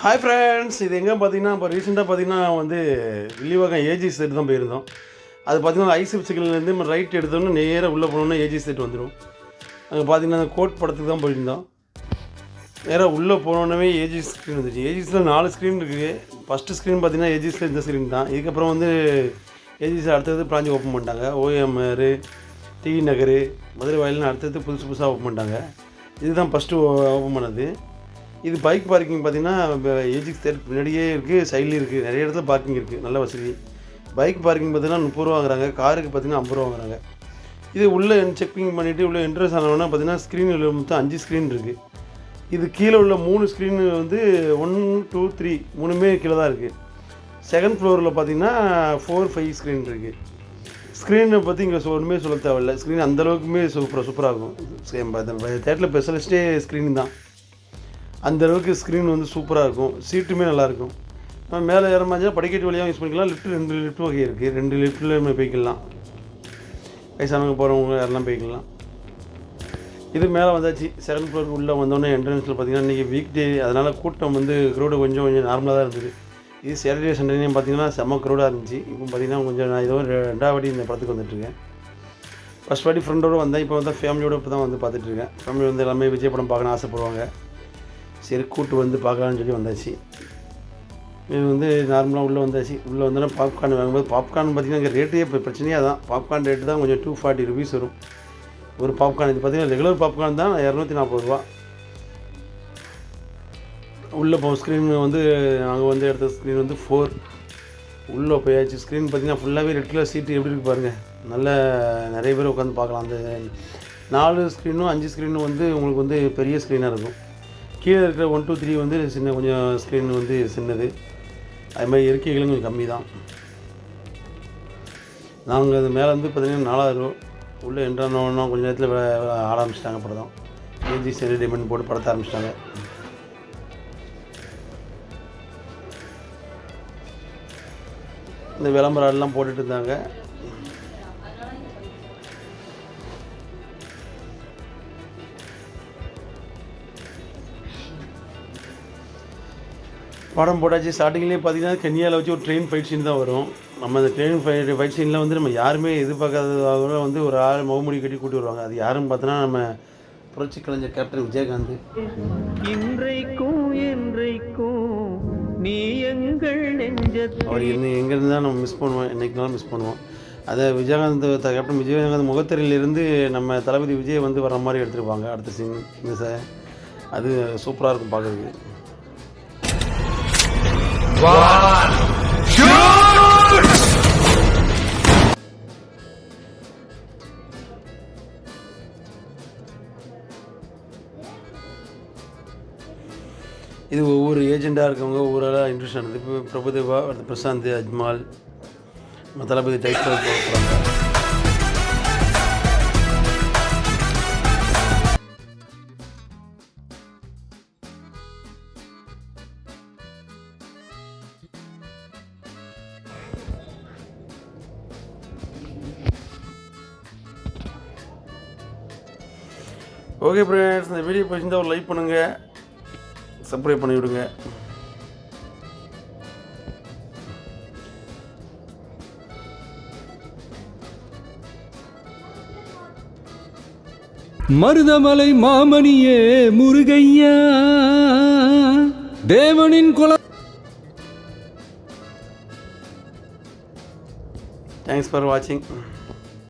Hi friends இது எங்கே பார்த்தீங்கன்னா இப்போ ரீசெண்டாக பார்த்தீங்கன்னா வந்து வில்லிவாக்கம் ஏஜி செட் தான் போயிருந்தோம். அது பார்த்தீங்கன்னா ஐசிஎஃப் சிக்கல்லேருந்து நம்ம ரைட் எடுத்தோம்னா நேராக உள்ளே போனோம்னா ஏஜி செட் வந்துடும் அங்கே பார்த்தீங்கன்னா அந்த கோட் படத்துக்கு தான் போயிருந்தோம். நேராக உள்ளே போனோன்னே ஏஜி ஸ்க்ரீன் வந்துச்சு. ஏஜிஸில் நாலு ஸ்க்ரீன் இருக்குது ஃபஸ்ட்டு ஸ்க்ரீன் பார்த்தீங்கன்னா ஏஜிஸில் இந்த ஸ்க்ரீன் தான். இதுக்கப்புறம் வந்து ஏஜிஸ் அடுத்தது பிராஞ்ச் ஓப்பன் பண்ணிட்டாங்க. ஓஎம்ஆர் டி நகர் மதுரை வயல்னு அடுத்தது புதுசு புதுசாக ஓப்பன் பண்ணிட்டாங்க. இதுதான் ஃபஸ்ட்டு ஓப்பன் பண்ணது. இது பைக் பார்க்கிங் பார்த்தீங்கன்னா ஏஜிக் தேர்ட் பின்னாடியே இருக்குது சைட்லேயும் இருக்குது நிறைய இடத்துல பார்க்கிங் இருக்குது நல்ல வசதி. பைக் பார்க்கிங் பார்த்தீங்கன்னா முப்பது ரூபா வாங்குறாங்க. காருக்கு பார்த்தீங்கன்னா ஐம்பது ரூபா வாங்குறாங்க. இது உள்ளே செக்கிங் பண்ணிவிட்டு உள்ளே என்ட்ரன்ஸ் ஆனவொன்னா பார்த்தீங்கன்னா ஸ்க்ரீனில் மொத்தம் அஞ்சு ஸ்க்ரீன் இருக்குது இது கீழே உள்ள மூணு ஸ்க்ரீனு வந்து ஒன் டூ த்ரீ மூணுமே கீழே தான் இருக்குது செகண்ட் ஃப்ளோரில் பார்த்தீங்கன்னா ஃபோர் ஃபைவ் ஸ்க்ரீன் இருக்குது ஸ்க்ரீனை பற்றி இங்கே ஒன்றுமே சொல்ல தேவையில்ல. ஸ்க்ரீன் அந்தளவுக்குமே சூப்பராக சூப்பராக இருக்கும் தேட்டரில் ஸ்பெஷலிஸ்ட்டே ஸ்க்ரீன் தான். அந்தளவுக்கு ஸ்க்ரீன் வந்து சூப்பராக இருக்கும். சீட்டுமே நல்லாயிருக்கும் நம்ம மேலே ஏற மாதிரி படிக்கட்டு வழியாக யூஸ் பண்ணிக்கலாம். லிஃப்ட் ரெண்டு லிஃப்ட் வகை இருக்குது ரெண்டு லிஃப்ட்டில் நம்ம போய்க்கலாம். வயசானவங்க போகிறவங்க யாரெல்லாம் போய்க்கலாம். இது மேலே வந்தாச்சு. செகண்ட் ஃப்ளோருக்கு உள்ளே வந்தோடனே என்ட்ரன்ஸில் பார்த்தீங்கன்னா இன்றைக்கி வீக் டே அதனால் கூட்டம் வந்து க்ரௌடு கொஞ்சம் கொஞ்சம் நார்மலாக தான் இருந்தது. இது சேட்டர்டே சண்டேலையும் பார்த்தீங்கன்னா செம்ம க்ரௌடாக இருந்துச்சு. இப்போ பார்த்தீங்கன்னா கொஞ்சம் நான் இதோ ரெண்டாவது வாட்டி இந்த படத்துக்கு வந்துட்டுருக்கேன். ஃபஸ்ட் வாட்டி ஃப்ரெண்டோடு வந்தேன். இப்போ வந்து ஃபேமிலியோடு இப்போ தான் வந்து பார்த்துட்ருக்கேன் ஃபேமிலி வந்து எல்லாமே விஜய் படம் பார்க்கணும்னு ஆசைப்படுவாங்க. சரி கூட்டு வந்து பார்க்கலான்னு சொல்லி வந்தாச்சு. இது வந்து நார்மலாக உள்ளே வந்தாச்சு. உள்ளே வந்தோன்னா பாப்கார்ன் வாங்கும்போது பாப்கார்ன் பார்த்தீங்கன்னா இங்கே ரேட்டே இப்போ பிரச்சனையே தான். பாப்கார்ன் ரேட்டு தான் கொஞ்சம் டூ ஃபார்ட்டி ருபீஸ் வரும். ஒரு பாப்கார்ன் இது பார்த்தீங்கன்னா ரெகுலர் பாப்கார்ன் தான் இரநூத்தி நாற்பது ரூபா. உள்ளே போ ஸ்க்ரீன் வந்து நாங்கள் வந்து எடுத்த ஸ்க்ரீன் வந்து ஃபோர் உள்ளே போயாச்சு. ஸ்க்ரீன் பார்த்திங்கன்னா ஃபுல்லாகவே ரெட் கலர் சீட்டு எப்படி இருக்கு பாருங்கள் நல்ல நிறைய பேர் உட்காந்து பார்க்கலாம். அந்த நாலு ஸ்க்ரீனும் அஞ்சு ஸ்க்ரீனும் வந்து உங்களுக்கு வந்து பெரிய ஸ்க்ரீனாக இருக்கும். கீழே இருக்கிற ஒன் டூ த்ரீ வந்து சின்ன கொஞ்சம் ஸ்க்ரீன் வந்து சின்னது. அது மாதிரி இருக்கைகளும் கொஞ்சம் கம்மி தான் நாங்கள் அது மேலே வந்து பார்த்தீங்கன்னா நாலாயிரம் உள்ளே என்ட்ரானோன்னா கொஞ்சம் நேரத்தில் ஆட ஆரம்பிச்சிட்டாங்க படம் ஏஜி சரி டிமெண்ட் போட்டு படத்த ஆரம்பிச்சிட்டாங்க. இந்த விளம்பரம் எல்லாம் போட்டுட்டு இருந்தாங்க. படம் போட்டாச்சு. ஸ்டார்டிங்லேயே பார்த்தீங்கன்னா கென்யாவில் வச்சு ஒரு ட்ரெயின் ஃபைட் சீன் தான் வரும். நம்ம அந்த ட்ரெயின் ஃபைட் ஃபைட் சீனில் வந்து நம்ம யாருமே எதிர்பார்க்காததாக வந்து ஒரு ஆள் முகமுடி கட்டி கூட்டி வருவாங்க. அது யாருன்னு பார்த்தோன்னா நம்ம புரட்சி கலைஞர் கேப்டன் விஜயகாந்த். இன்றைக்கும் என்றைக்கும் நீ எங்கள் அவர் இன்னும் எங்கேருந்து தான் நம்ம மிஸ் பண்ணுவோம். என்றைக்குனாலும் மிஸ் பண்ணுவோம். அதை விஜயகாந்த் கேப்டன் விஜயகாந்த் முகத்திரையிலிருந்து நம்ம தளபதி விஜய் வந்து வர மாதிரி எடுத்திருப்பாங்க. அடுத்த சீன் இந்த ச அது சூப்பராக இருக்கும் பார்க்குறதுக்கு இது ஒவ்வொரு ஏஜெண்டாக இருக்கவங்க ஒவ்வொரு ஆளாக இன்ட்ரெஸ்ட் ஆனது இப்போ பிரபுதேவா அடுத்து பிரசாந்த் அஜ்மால் தளபதி டைட்டில் போகிறாங்க ஓகே ஃப்ரெண்ட்ஸ் இந்த வீடியோ பிடிச்சிருந்தா ஒரு லைக் பண்ணுங்கள் சப்ஸ்கிரைப் பண்ணி விடுங்க மருதமலை மாமணியே முருகையா. தேவனின் குல தேங்க்ஸ் ஃபார் வாட்சிங்